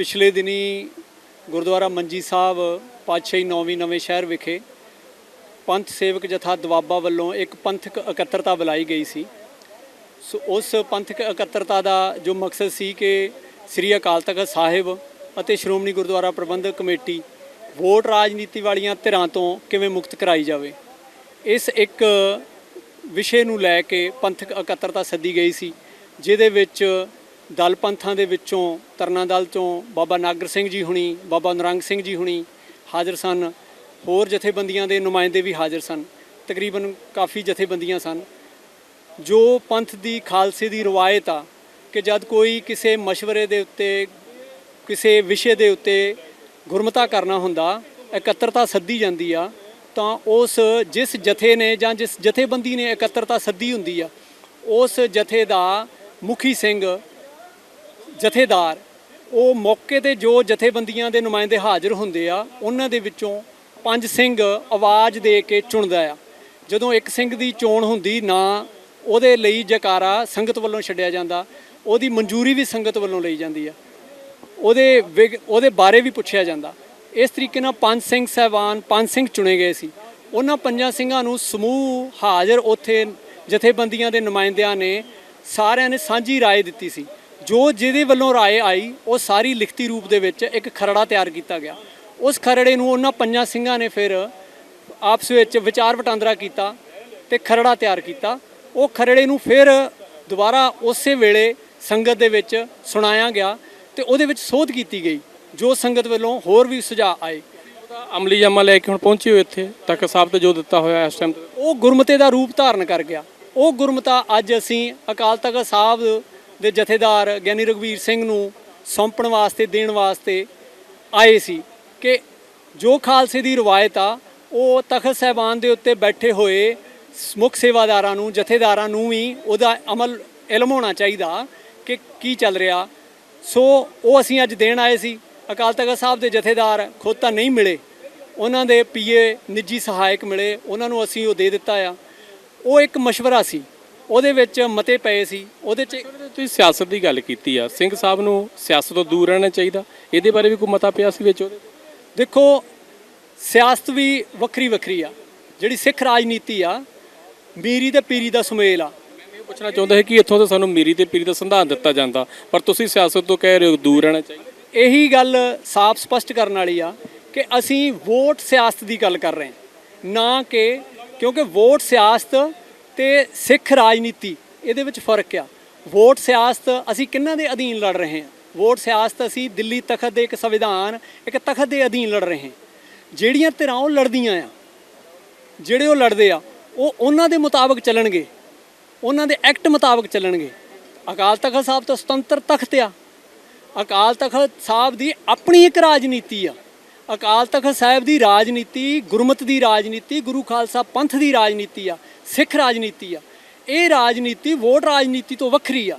ਪਿਛਲੇ ਦਿਨੀ ਗੁਰਦੁਆਰਾ ਮੰਜੀ ਸਾਹਿਬ, ਪਾਤਸ਼ਾਹੀ ਨੌਵੀਂ ਨਵੇਂ ਸ਼ਹਿਰ ਵਿਖੇ ਪੰਥ ਸੇਵਕ ਜਥਾ ਦਵਾਬਾ ਵੱਲੋਂ ਇੱਕ ਪੰਥਕ ਇਕੱਤਰਤਾ ਬੁਲਾਈ ਗਈ ਸੀ। ਸੋ ਉਸ ਪੰਥਕ ਇਕੱਤਰਤਾ ਦਾ ਜੋ ਮਕਸਦ ਸੀ ਕਿ ਸ੍ਰੀ ਅਕਾਲ ਤਖਤ ਸਾਹਿਬ ਅਤੇ ਸ਼੍ਰੋਮਣੀ ਗੁਰਦੁਆਰਾ ਪ੍ਰਬੰਧਕ ਕਮੇਟੀ ਵੋਟ ਰਾਜਨੀਤੀ ਵਾਲੀਆਂ ਧਿਰਾਂ ਤੋਂ ਕਿਵੇਂ ਮੁਕਤ ਕਰਾਈ ਜਾਵੇ, ਇਸ ਇੱਕ ਵਿਸ਼ੇ ਨੂੰ ਲੈ ਕੇ ਪੰਥਕ ਇਕੱਤਰਤਾ ਸੱਦੀ ਗਈ ਸੀ, ਜਿਹਦੇ ਵਿੱਚ ਦਲ ਪੰਥਾਂ ਦੇ ਵਿੱਚੋਂ ਤਰਨਾ ਦਲ ਤੋਂ ਬਾਬਾ ਨਾਗਰ ਸਿੰਘ ਜੀ ਹੁਣੀ, ਬਾਬਾ ਨਰੰਗ ਸਿੰਘ ਜੀ ਹੁਣੀ ਹਾਜ਼ਰ ਸਨ। ਹੋਰ ਜਥੇਬੰਦੀਆਂ ਦੇ ਨੁਮਾਇੰਦੇ ਵੀ ਹਾਜ਼ਰ ਸਨ। ਤਕਰੀਬਨ ਕਾਫੀ ਜਥੇਬੰਦੀਆਂ ਸਨ। ਜੋ ਪੰਥ ਦੀ ਖਾਲਸੇ ਦੀ ਰਵਾਇਤ ਆ ਕਿ ਜਦ ਕੋਈ ਕਿਸੇ ਮਸ਼ਵਰੇ ਦੇ ਉੱਤੇ, ਕਿਸੇ ਵਿਸ਼ੇ ਦੇ ਉੱਤੇ ਗੁਰਮਤਾ ਕਰਨਾ ਹੁੰਦਾ, ਇਕੱਤਰਤਾ ਸੱਦੀ ਜਾਂਦੀ ਆ, ਤਾਂ ਉਸ ਜਿਸ ਜਥੇ ਨੇ ਜਾਂ ਜਿਸ ਜਥੇਬੰਦੀ ਨੇ ਇਕੱਤਰਤਾ ਸੱਦੀ ਹੁੰਦੀ ਆ, ਉਸ ਜਥੇ ਦਾ ਮੁਖੀ ਸਿੰਘ ਜਥੇਦਾਰ ਉਹ ਮੌਕੇ ਤੇ ਜੋ ਜਥੇਬੰਦੀਆਂ ਦੇ ਨੁਮਾਇੰਦੇ ਹਾਜ਼ਰ ਹੁੰਦੇ ਆ ਉਹਨਾਂ ਦੇ ਵਿੱਚੋਂ ਪੰਜ ਸਿੰਘ ਆਵਾਜ਼ ਦੇ ਕੇ ਚੁਣਦਾ ਆ ਜਦੋਂ ਇੱਕ ਸਿੰਘ ਦੀ ਚੋਣ ਹੁੰਦੀ ਨਾ ਉਹਦੇ ਲਈ ਜਕਾਰਾ ਸੰਗਤ ਵੱਲੋਂ ਛੱਡਿਆ ਜਾਂਦਾ ਉਹਦੀ ਮਨਜ਼ੂਰੀ ਵੀ ਸੰਗਤ ਵੱਲੋਂ ਲਈ ਜਾਂਦੀ ਆ ਉਹਦੇ ਵਿਗ- ਉਹਦੇ ਬਾਰੇ ਵੀ ਪੁੱਛਿਆ ਜਾਂਦਾ ਇਸ ਤਰੀਕੇ ਨਾਲ ਪੰਜ ਸਿੰਘ ਸਹਿਬਾਨ ਪੰਜ ਸਿੰਘ ਚੁਣੇ ਗਏ ਸੀ ਉਹਨਾਂ ਪੰਜਾਂ ਸਿੰਘਾਂ ਨੂੰ ਸਮੂਹ ਹਾਜ਼ਰ ਉੱਥੇ ਜਥੇਬੰਦੀਆਂ ਦੇ ਨੁਮਾਇੰਦਿਆਂ ਨੇ ਸਾਰਿਆਂ ਨੇ ਸਾਂਝੀ رائے ਦਿੱਤੀ ਸੀ ਜੋ ਜਿਹਦੇ ਵੱਲੋਂ رائے ਆਈ ਉਹ ਸਾਰੀ ਲਿਖਤੀ ਰੂਪ ਦੇ ਵਿੱਚ ਇੱਕ ਖਰੜਾ ਤਿਆਰ ਕੀਤਾ ਗਿਆ ਉਸ ਖਰੜੇ ਨੂੰ ਉਹਨਾਂ ਪੰਜਾਂ ਸਿੰਘਾਂ ਨੇ ਫਿਰ ਆਪਸ ਵਿੱਚ ਵਿਚਾਰ ਵਟਾਂਦਰਾ ਕੀਤਾ ਤੇ ਖਰੜਾ ਤਿਆਰ ਕੀਤਾ ਉਹ ਖਰੜੇ ਨੂੰ ਫਿਰ ਦੁਬਾਰਾ ਉਸੇ ਵੇਲੇ ਸੰਗਤ ਦੇ ਵਿੱਚ ਸੁਣਾਇਆ ਗਿਆ ਤੇ ਉਹਦੇ ਵਿੱਚ ਸੋਧ ਕੀਤੀ ਗਈ ਜੋ ਸੰਗਤ ਵੱਲੋਂ ਹੋਰ ਵੀ ਸੁਝਾਅ ਆਏ ਉਹਦਾ ਅਮਲੀ ਜਾਮਾ ਲੈ ਕੇ ਹੁਣ ਪਹੁੰਚੇ ਹੋ ਇੱਥੇ ਤੱਕ ਸਾਹਿਬ ਤੇ ਜੋ ਦਿੱਤਾ ਹੋਇਆ ਇਸ ਟਾਈਮ ਉਹ ਗੁਰਮਤੇ ਦਾ ਰੂਪ ਧਾਰਨ ਕਰ ਗਿਆ ਉਹ ਗੁਰਮਤਾ ਅੱਜ ਅਸੀਂ ਅਕਾਲ ਤਖਤ ਸਾਹਿਬ ਦੇ ਜਥੇਦਾਰ ਗਿਆਨੀ ਰਗਵੀਰ ਸਿੰਘ ਨੂੰ ਸੌਂਪਣ ਵਾਸਤੇ, ਦੇਣ ਵਾਸਤੇ ਆਏ ਸੀ ਕਿ ਜੋ ਖਾਲਸੇ ਦੀ ਰਵਾਇਤ ਆ, ਉਹ ਤਖਤ ਸਹਿਬਾਨ ਦੇ ਉੱਤੇ ਬੈਠੇ ਹੋਏ ਮੁੱਖ ਸੇਵਾਦਾਰਾਂ ਨੂੰ, ਜਥੇਦਾਰਾਂ ਨੂੰ ਵੀ ਉਹਦਾ ਅਮਲ ਇਲਮ ਹੋਣਾ ਚਾਹੀਦਾ ਕਿ ਕੀ ਚੱਲ ਰਿਹਾ। ਸੋ ਉਹ ਅਸੀਂ ਅੱਜ ਦੇਣ ਆਏ ਸੀ। ਅਕਾਲ ਤਖਤ ਸਾਹਿਬ ਦੇ ਜਥੇਦਾਰ ਖੁਦ ਤਾਂ ਨਹੀਂ ਮਿਲੇ। ਉਹਨਾਂ ਦੇ ਪੀਏ ਨਿੱਜੀ ਸਹਾਇਕ ਮਿਲੇ। ਉਹਨਾਂ ਨੂੰ ਅਸੀਂ ਉਹ ਦੇ ਦਿੱਤਾ ਆ। ਉਹ ਇੱਕ مشਵਰਾ ਸੀ। ਉਹਦੇ ਵਿੱਚ ਮਤੇ ਪਏ ਸੀ ਉਹਦੇ 'ਚ ਤੁਸੀਂ ਸਿਆਸਤ ਦੀ ਗੱਲ ਕੀਤੀ ਆ ਸਿੰਘ ਸਾਹਿਬ ਨੂੰ ਸਿਆਸਤ ਤੋਂ ਦੂਰ ਰਹਿਣਾ ਚਾਹੀਦਾ ਇਹਦੇ ਬਾਰੇ ਵੀ ਕੋਈ ਮਤਾ ਪਿਆ ਸੀ ਵਿੱਚ ਉਹਦੇ ਦੇਖੋ ਸਿਆਸਤ ਵੀ ਵੱਖਰੀ ਵੱਖਰੀ ਆ ਜਿਹੜੀ ਸਿੱਖ ਰਾਜਨੀਤੀ ਆ ਮੀਰੀ ਤੇ ਪੀਰੀ ਦਾ ਸੁਮੇਲ ਆ। ਮੈਂ ਇਹ ਪੁੱਛਣਾ ਚਾਹੁੰਦਾ ਹੈ ਕਿ ਇੱਥੋਂ ਤਾਂ ਸਾਨੂੰ ਮੀਰੀ ਤੇ ਪੀਰੀ ਦਾ ਸੰਵਿਧਾਨ ਦਿੱਤਾ ਜਾਂਦਾ ਪਰ ਤੁਸੀਂ ਸਿਆਸਤ ਤੋਂ ਕਹਿ ਰਹੇ ਹੋ ਦੂਰ ਰਹਿਣਾ ਚਾਹੀਦਾ। ਇਹੀ ਗੱਲ ਸਾਫ਼ ਸਪਸ਼ਟ ਕਰਨ ਵਾਲੀ ਆ ਕਿ ਅਸੀਂ ਵੋਟ ਸਿਆਸਤ ਦੀ ਗੱਲ ਕਰ ਰਹੇ ਹਾਂ ਨਾ ਕਿ ਕਿਉਂਕਿ ਵੋਟ ਸਿਆਸਤ ਤੇ ਸਿੱਖ ਰਾਜਨੀਤੀ, ਇਹਦੇ ਵਿੱਚ ਫ਼ਰਕ ਆ। ਵੋਟ ਸਿਆਸਤ, ਅਸੀਂ ਕਿੰਨਾਂ ਦੇ ਅਧੀਨ ਲੜ ਰਹੇ ਹਾਂ? ਵੋਟ ਸਿਆਸਤ ਅਸੀਂ ਦਿੱਲੀ ਤਖਤ ਦੇ ਇੱਕ ਸੰਵਿਧਾਨ, ਇੱਕ ਤਖਤ ਦੇ ਅਧੀਨ ਲੜ ਰਹੇ ਹਾਂ। ਜਿਹੜੀਆਂ ਧਿਰਾਂ ਉਹ ਲੜਦੀਆਂ ਆ, ਜਿਹੜੇ ਉਹ ਲੜਦੇ ਆ, ਉਹ ਉਹਨਾਂ ਦੇ ਮੁਤਾਬਕ ਚੱਲਣਗੇ। ਉਹਨਾਂ ਦੇ ਐਕਟ ਮੁਤਾਬਕ ਚੱਲਣਗੇ। ਅਕਾਲ ਤਖਤ ਸਾਹਿਬ ਤਾਂ ਸੁਤੰਤਰ ਤਖਤ ਆ। ਅਕਾਲ ਤਖਤ ਸਾਹਿਬ ਦੀ ਆਪਣੀ ਇੱਕ ਰਾਜਨੀਤੀ ਆ। ਅਕਾਲ ਤਖਤ ਸਾਹਿਬ ਦੀ ਰਾਜਨੀਤੀ, ਗੁਰਮਤ ਦੀ ਰਾਜਨੀਤੀ, ਗੁਰੂ ਖਾਲਸਾ ਪੰਥ ਦੀ ਰਾਜਨੀਤੀ ਆ, ਸਿੱਖ ਰਾਜਨੀਤੀ ਆ। ਇਹ ਰਾਜਨੀਤੀ ਵੋਟ ਰਾਜਨੀਤੀ ਤੋਂ ਵੱਖਰੀ ਆ।